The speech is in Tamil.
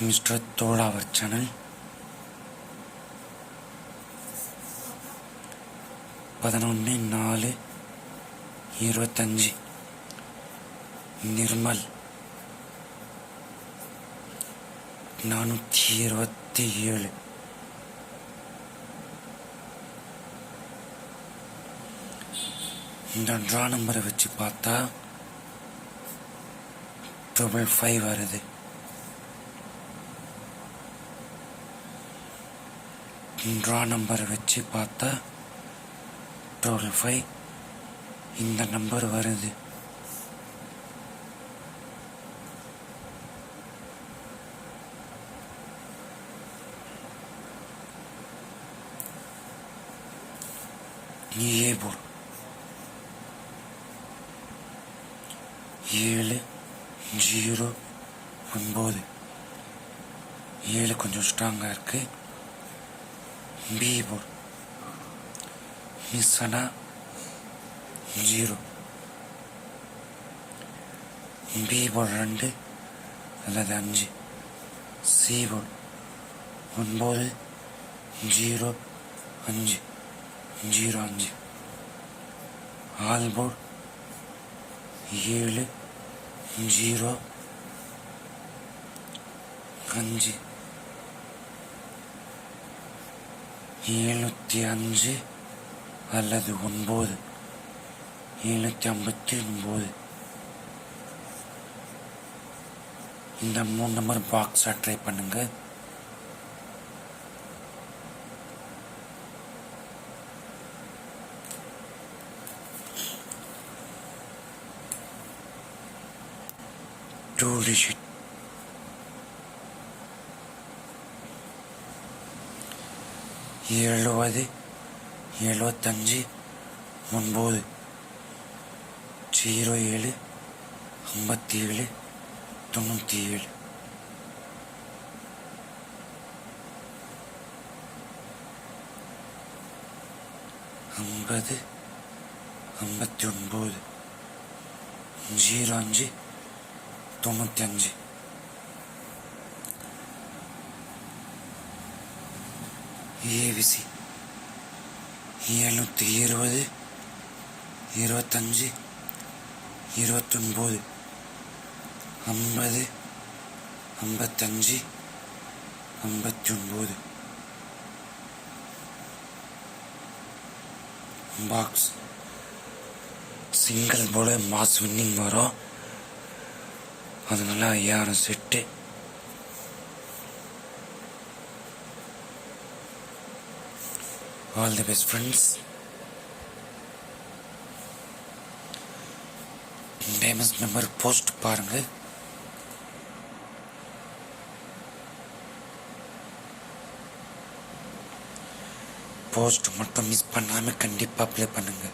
மிஸ்டர் தோழாவர் சேனல் பதினொன்று நாலு இருபத்தஞ்சி. நிர்மல். நானூற்றி இருபத்தி ஏழு. இந்த ட்ரா நம்பரை வச்சு பார்த்தா ட்ரிபிள் ஃபைவ் வருது. ட்ரா நம்பரை வச்சு பார்த்தா டுவெல் ஃபைவ் இந்த நம்பர் வருது. ஏ போல். ஏழு ஜீரோ ஒன்பது. ஏழு கொஞ்சம் ஸ்ட்ராங்காக இருக்கு. பி போல் மிஸ் ஆனா ஜீரோ பி போல் ரெண்டு அல்லது அஞ்சு சி போல் ஒன்பது ஜீரோ அஞ்சு ஜீரோ அஞ்சு ஆல் போல் ஏழு ஜீரோ அஞ்சு எழுநூற்றி அஞ்சு அல்லது ஒன்பது. எழுநூற்றி ஐம்பத்தி ஒன்பது. இந்த மூணு நம்பர் பாக்ஸாக ட்ரை பண்ணுங்க. டூ டிஜிட் எழுபது எழுபத்தஞ்சு ஒன்பது ஜீரோ ஏழு ஐம்பத்தி ஏழு தொண்ணூற்றி ஏழு ஐம்பது ஐம்பத்தி ஒன்பது ஜீரோ அஞ்சு தொண்ணூற்றி ஏபிசி ஏவிசி எழுநூற்றி இருபது இருபத்தஞ்சு இருபத்தொன்பது ஐம்பது ஐம்பத்தஞ்சு ஐம்பத்தி ஒன்பது பாக்ஸ் சிங்கிள் போல மாஸ் வின்னிங் வரும். அதனால ஐயாயிரம் set all the best friends டேமஸ் member post பாருங்க போஸ்ட் மட்டும் மிஸ் பண்ணாம கண்டிப்பா அப்ளை பண்ணுங்க